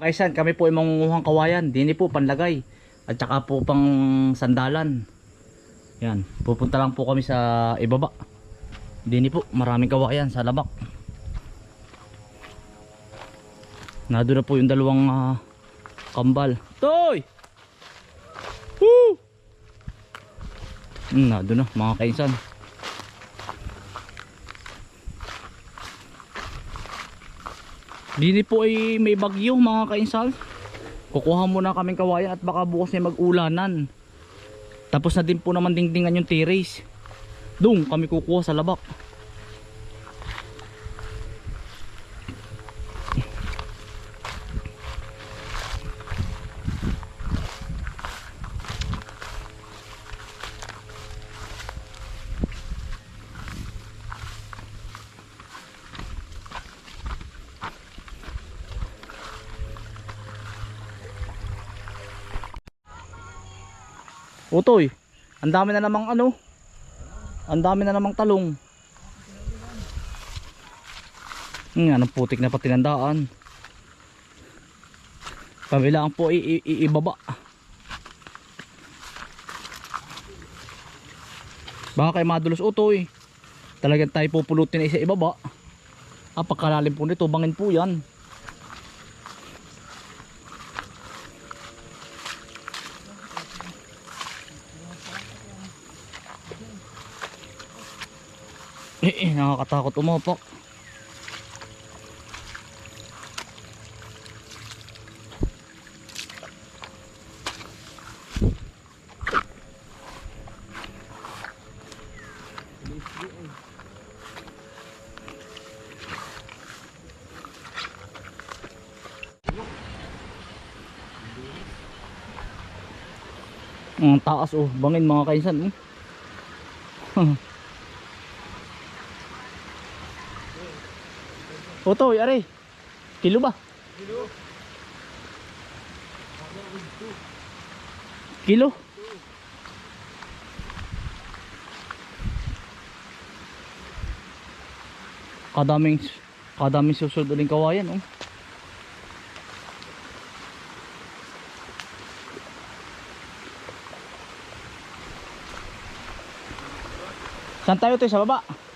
Kaisan, kami po ay mangunguhang kawayan. Dini po panlagay. At saka po pang sandalan. Yan. Pupunta lang po kami sa ibaba. Dini po, maraming kawayan sa labak. Nado na po yung dalawang ah, kambal. Toy! Woo! Hmm, nado na mga kainsan. Dini po ay may bagyo mga kainsal. Kukuha muna kaming kawayan at baka bukas ay mag-ulanan. Tapos na din po naman dingdingan yung terrace. Doon kami kukuha sa labak. Utoy, ang dami na namang ano. Ang dami na namang talong. Hmm, anong putik na patinandaan. Kabilaan po i- i- i- ibaba. Baka kay madulos utoy. Talagang tayo pupulutin na isa ibaba. Pagkalalim po nito, bangin po yan. Nakakatakot umapak. Ang taas oh, bangin mga kainsan oh. Otoy, are. Kilo ba? Kilo. Kilo? Kadaming kadaming susunod uling kawayan oh. Saan tayo tayo sa baba?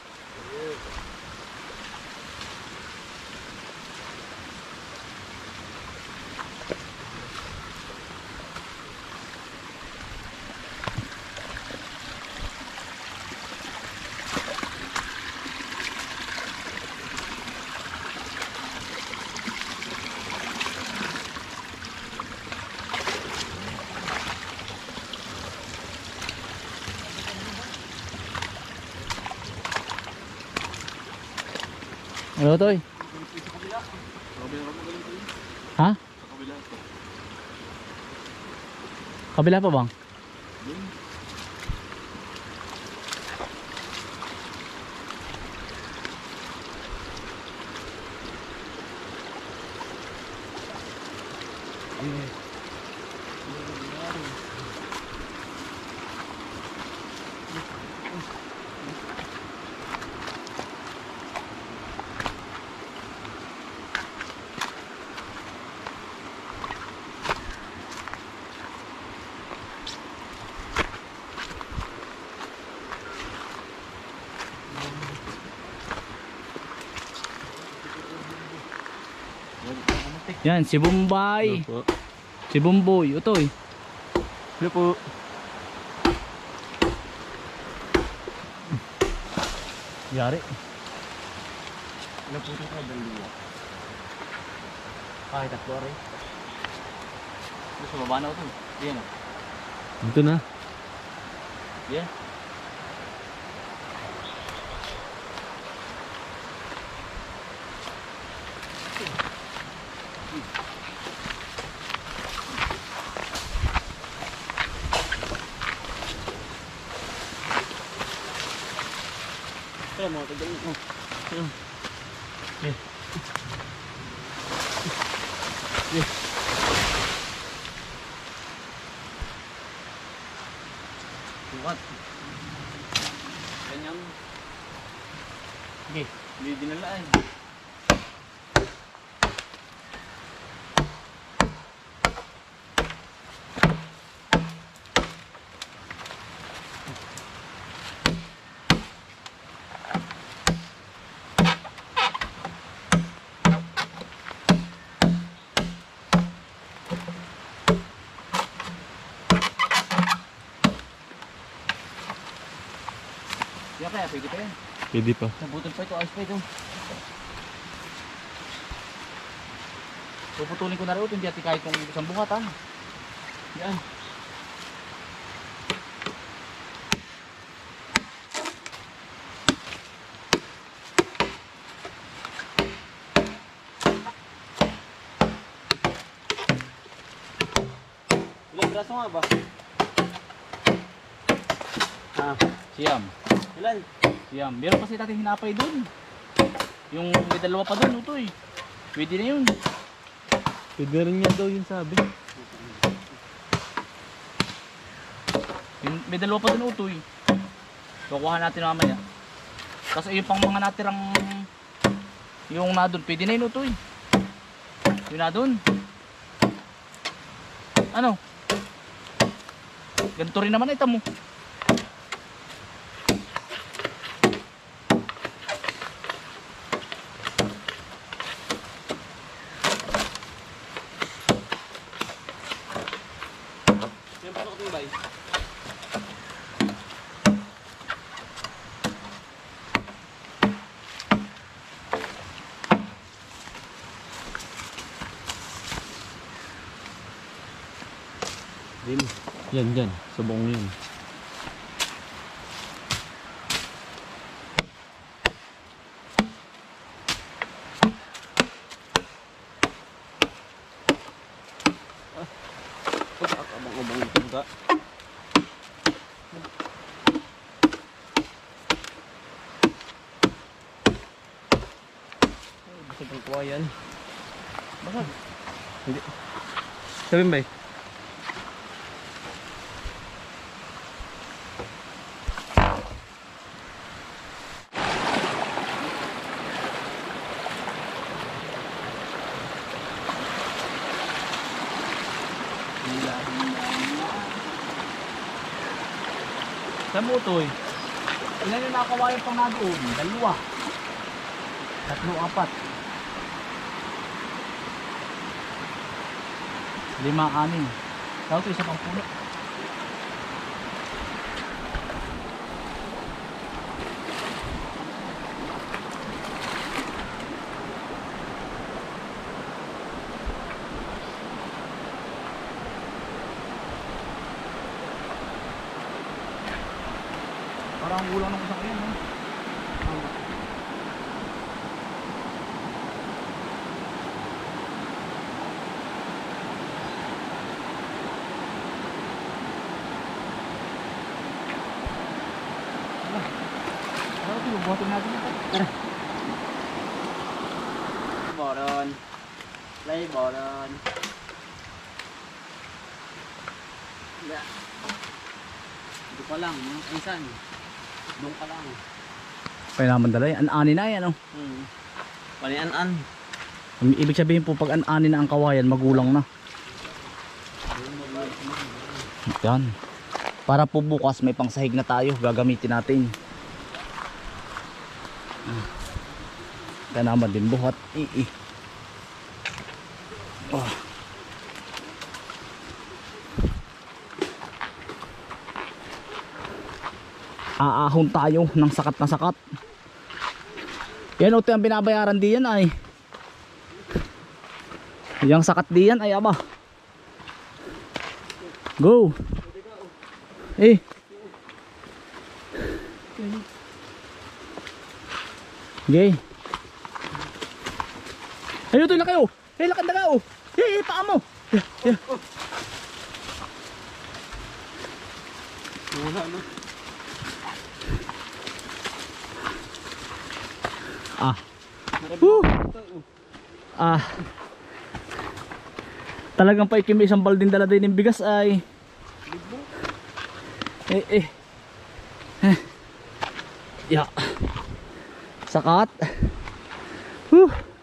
Ano to eh? Ha? Kabila pa bang? Yan, si Bombay. Si Bomboy. Utoy. Hello po. Yari. Hello po ito ka dalawa. Kahit tatlo rin. Gusto baba na ito. Yan o. Dito na. Yan. Kaya mga tagal mo. Sukat. Ganyan. Sige, hindi dinala eh. Kaya, pwede pa yan. Pwede pa. Sabutin pa ito, ayos pa ito. Puputulin ko na rin ito, hindi ati kahit kung isang bungatan. Yan. Ilang braso nga ba? Ah, Siyam. Ilan? Siyam. Meron kasi natin hinapay dun. Yung may dalawa pa dun, utoy. Pwede na yun. Pwede rin nga daw yun sabi. Yung, may dalawa pa dun, utoy. Kukuha natin mamaya. Kasi yung pang mga natirang yung na dun, pwede na yun, utoy. Yung na dun. Ano? Ganito rin naman ito mo. Yung pasok ng bay. Dim. Yan, yan. Kong kuha yan. Sabihin ba eh? Eh? Ilan yung nakawayan pang nadoon? Dalawa. Tatlo, apat. Lima, anim. Tao ito, isa pang puno. Parang kulang ng isang yan, no? Buhatin natin ito. Boron. Lay boron. Hindi. Pa lang, mga kaisan. Doon pa lang. Kaya naman dala yan. An-ani na yan, oh. Hmm. Panian-an. Ibig sabihin po, pag an-ani na ang kawayan, magulang na. Yan. Para po bukas may pangsahig na tayo, gagamitin natin. Kaya naman din buhat. Ii. Oh. Aahon tayo ng sakat na sakat. Yan ito ang binabayaran diyan ay. Yang sakat diyan ay aba. Go. Eh. Okay. Ayun to na kayo. Eh lakad na kayo. Eh, eh paa mo. Yeah, yeah. Wala, no? Ah. Woo. Ah. Talagang pa ikimi isang balding dala din ng bigas ay. Eh eh. Eh. Ya. Sakat. Woo.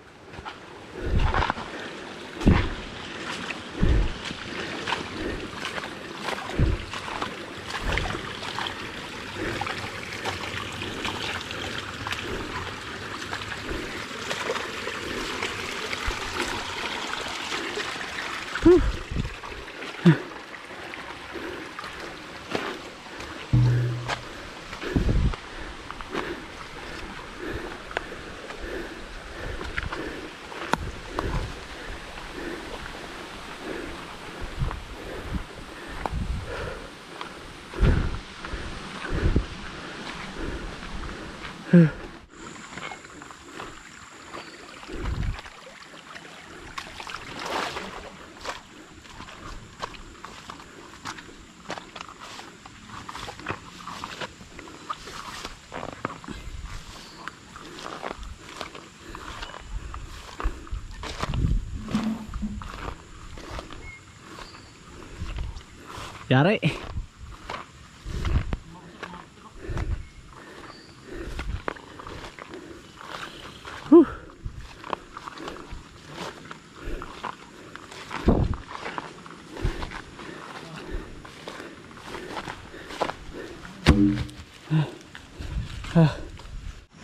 Yari.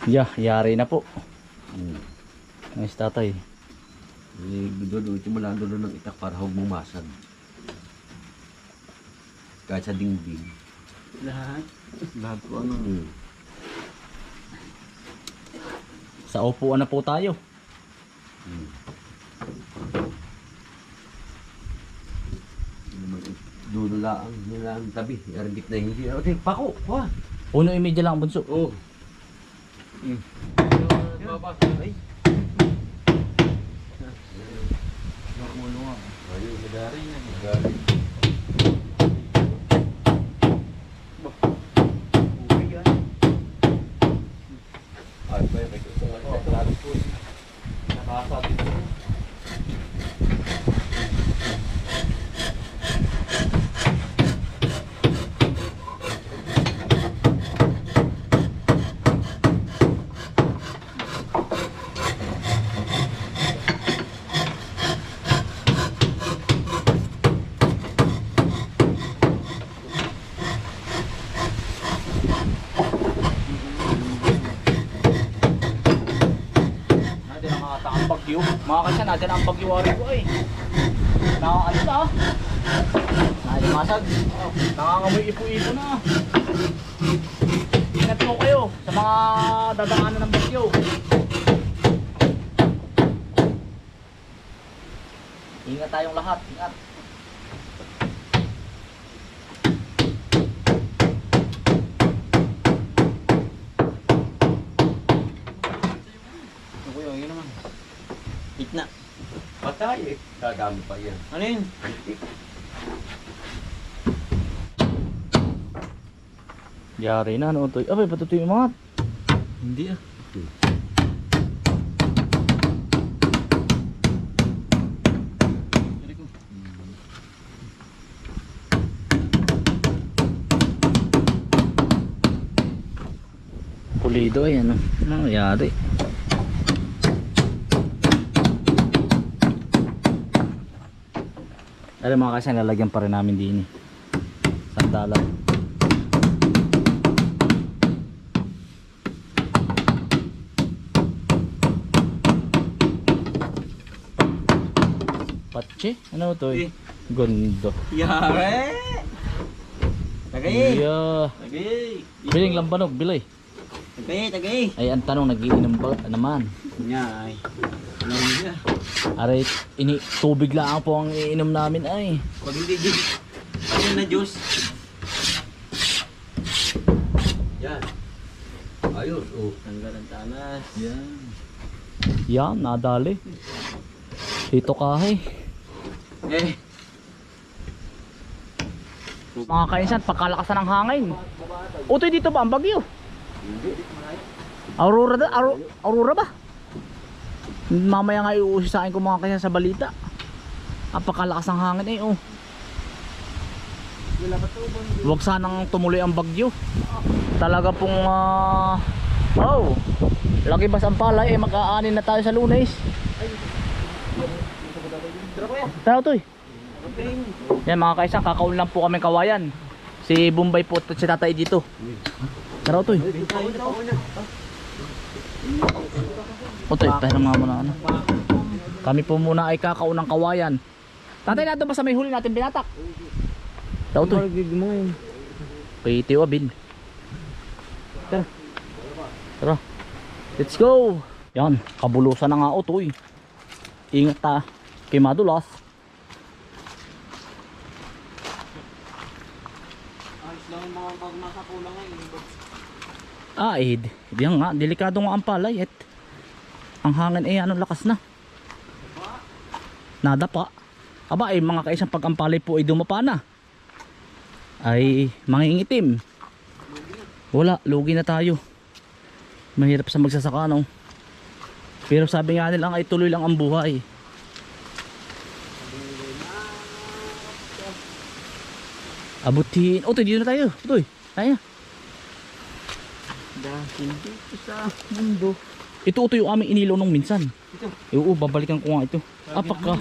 Yeah, yari na po. Hmm. Ang tatay. Eh, doon, ito mo lang doon ng itak para huwag bumasag. Kahit sa dingding. Lahat. Lahat ko ano. Hmm. Sa upuan na po tayo. Hmm. Doon lang, nila ang tabi. Argit na hindi. O, tingin, pako, kuha. Uno imedya lang ang bunso. Oo. Ay. Ayun, madari na. Madari. Ay, pa yung may gusto nga. Nakalalo po. Nakasabi po. Natin ang nakatang ang bagyo. Mga kasya, natin ang bagyo wari ko ay. Nakakaano na ah. Nalimasag. Oh, Nangangamoy ipo-ipo na. Ingat po kayo sa mga dadaanan ng bagyo. Ingat tayong lahat. Ingat. Ano kuya, yun naman. Gitna. Patay eh. Dadami pa yan. Ano yun? Yari na ano to. Abay, patutoy yung mga. Hindi ah. Pulido ay ano. Ano yari? Alam mga kasi lalagyan pa rin namin din eh. Sandalan. Patche? Ano to eh? Eh. Gondo. Yare! Tagay! Yeah. Tagay! Biling lambanog, bilay. Tagay, tagay! Ay, ang tanong, nagiinom ba naman? Nya ay. Ano yun siya? Aray, ini, tubig lang po ang iinom namin ay. Pag hindi juice. Ano na juice? Yan. Ayos, oh. Tanggal ang tanas. Yan. Yan, nadali. Dito kahay. Eh. Mga kainsan, pagkalakasan ng hangin. Utoy dito ba ang bagyo? Aurora da, Aurora, Aurora ba? Mamaya nga iuusi sa akin kung mga kainsan sa balita. Ang pagkalakas ng hangin eh, oh. Huwag sanang tumuloy ang bagyo. Talaga pong, ah, oh, lagi ba ang palay, eh, mag-aanin na tayo sa lunes. Tara, Utoy. Yan mga kaisang, kakaun lang po kami kawayan. Si Bombay po at si Tatay dito. Tara Utoy. Utoy, tayo nga muna ano. Kami po muna ay kakaun ng kawayan. Tatay na ba sa may huli natin binatak? Mo ngayon. Kay Tio Abin. Tara. Tara. Let's go. Yan, kabulusan na nga Utoy. Ingat ta. Kay madulas. Mga ngayon. Ah, eh, di- diyan nga, delikado nga ang palay at ang hangin eh, ano lakas na. Nada pa. Aba, eh, mga kaisang pag ang palay po ay dumapa na. Ay, mangingitim. Wala, lugi na tayo. Mahirap sa magsasaka, no? Pero sabi nga nila ay tuloy lang ang buhay. Abutin. Oh, dito na tayo. Utoy, tayo. Dahil dito sa mundo. Ito ito yung aming inilaw nung minsan. Ito. Eh, oo, babalikan ko nga ito. Ah, pagka,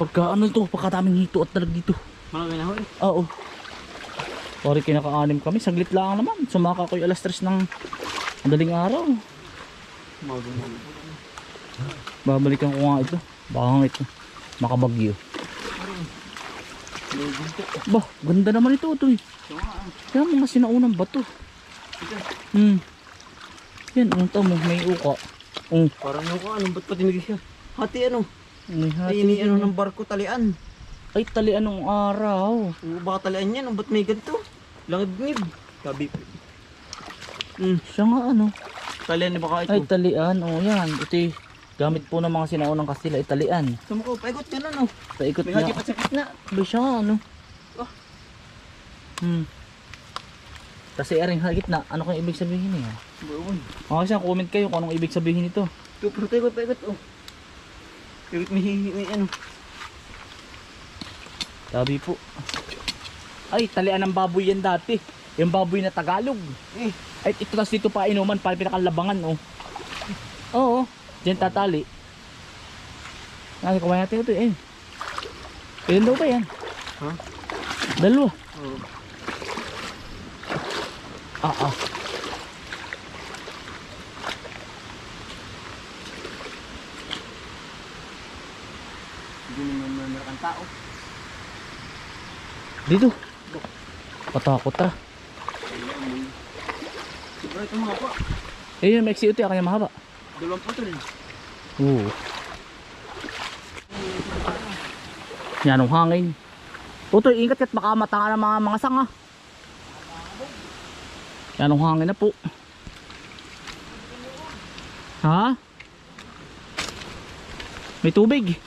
pagka ano ito, pagkataming hito at talag dito. Ho eh. Oo. Pari kinaka-anim kami, saglit lang naman. Sumaka ko yung alas 3 ng madaling araw. Mago na. Babalikan ko nga ito. Baka ito. Makabagyo. Bah, ganda naman ito, ito eh. Ah. Kaya mga sinaunang bato. Ito. Hmm. Yan, ang tamo, may uka. Oh, Parang ano ka, anong ba't patinigay siya? Hati ano? may hati. Ay, ini ano ng barko talian. Ay, tali anong araw. Oo, baka talian yan. Ba't may ganito? Langib-ngib. Gabi. Hmm. Siya nga ano. Talian ni baka ito. Ay, talian. Oh, yan. Ito eh. Gamit po ng mga sinaunang Kastila, italian. Sumuko, paikot ka na no. Paikot May na. hati pa sa gitna. Ba siya nga ano. Oh. Hmm. Kasi aring hagit na, ano kang ibig sabihin niya? Buwan. Mga kasi comment kayo kung anong ibig sabihin nito. Ito, pero paikot. Oh. Paikot may, may ano. Sabi po. Ay, talian ng baboy yan dati. Yung baboy na Tagalog. Eh, Ay, ito tas dito pa inuman, para pinakalabangan, oh. Oo, dyan tatali. Ay, kumain natin ito eh. Ilan daw ba yan? Ha? Dalawa. oh. Ah, ah. Hindi naman nanarang ang tao. Dito. Patakot ah. Sobra ito mga pa. Eh, yung Mexi ito, kanya mahaba. Dalawang putol. Oo. Yan ang hangin. Utoy, ingat kat baka matanga ng mga mga sanga. Yan ang hangin na po. Ha? May tubig.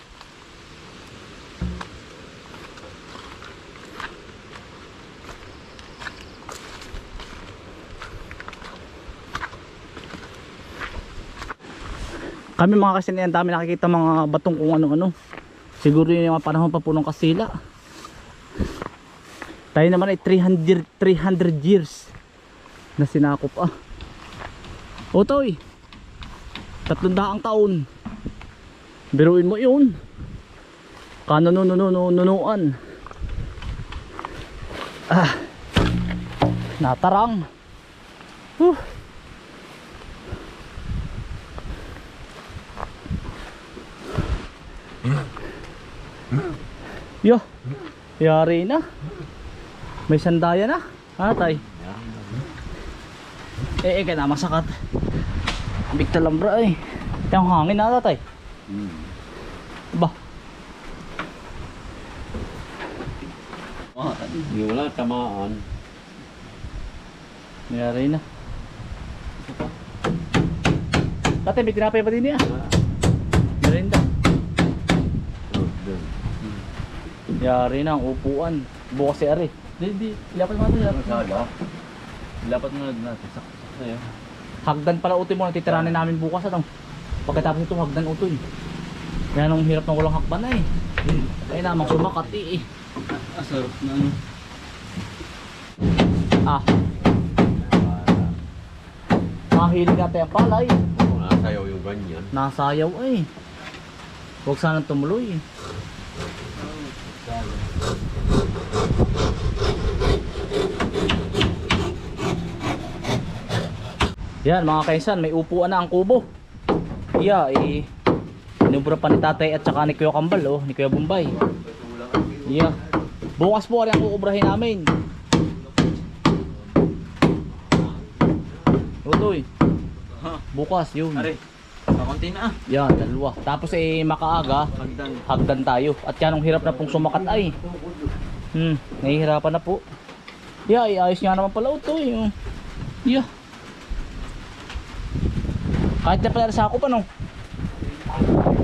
Kami mga kasi ang dami nakikita mga batong kung ano-ano. Siguro yun yung mga panahon pa po ng Kasila. Tayo naman ay 300, 300 years na sinakop ah. Otoy, tatlong daang taon. Biruin mo yun. Kanonununununuan. Ah, natarang. Huh. Yo, yari na. May sandaya na. Ha, tay? Eh, eh, kaya na masakat. Big talambra eh. Yung hangin na tay. Hmm. Ba, hindi wala tamaan. yari na. Tatay, may tinapay pa din niya. Merinda. oh, doon. Yari na ang upuan. Bukas si Ari. Di, di. Lapat mo natin. Ano sala? Lapat mo natin. Sakto sa'yo. Hagdan pala utoy mo. Titiranin namin bukas. Ano? Pagkatapos ito, hagdan utoy. Yan ang hirap ng walang hakban na eh. Kaya namang sumakat eh. eh. Ah, sarap na ano. Ah, mahilig natin ang palay. Oo, nasayaw yung ganyan. Nasayaw eh. Huwag sanang tumuloy eh. Yan mga kaisan, may upuan na ang kubo. Yeah, eh. Inubra pa ni tatay at saka ni Kuya Kambal, oh, ni Kuya Bombay. Yeah. Bukas po rin ang uubrahin namin. Utoy. Bukas yun. Are, kakunti na ah. Yan, dalawa. Tapos eh makaaga, Hagdan. hagdan tayo. At yan ang hirap na pong sumakat ay. Hmm, nahihirapan na po. Yeah, ay, ayos nga naman pala ito eh. Yeah. Kahit na pala sa ako pa no.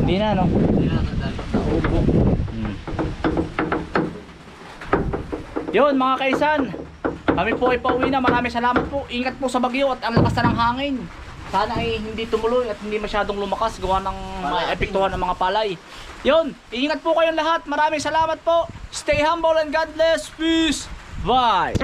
Hindi na no. Hindi na nadali sa ubo. Hmm. Yun mga kaisan. Kami po ay pauwi na. Maraming salamat po. Ingat po sa bagyo at ang lakas na ng hangin. Sana ay hindi tumuloy at hindi masyadong lumakas gawa ng maepektuhan ng mga palay. Yun, ingat po kayong lahat. Maraming salamat po. Stay humble and God bless. Peace. Bye!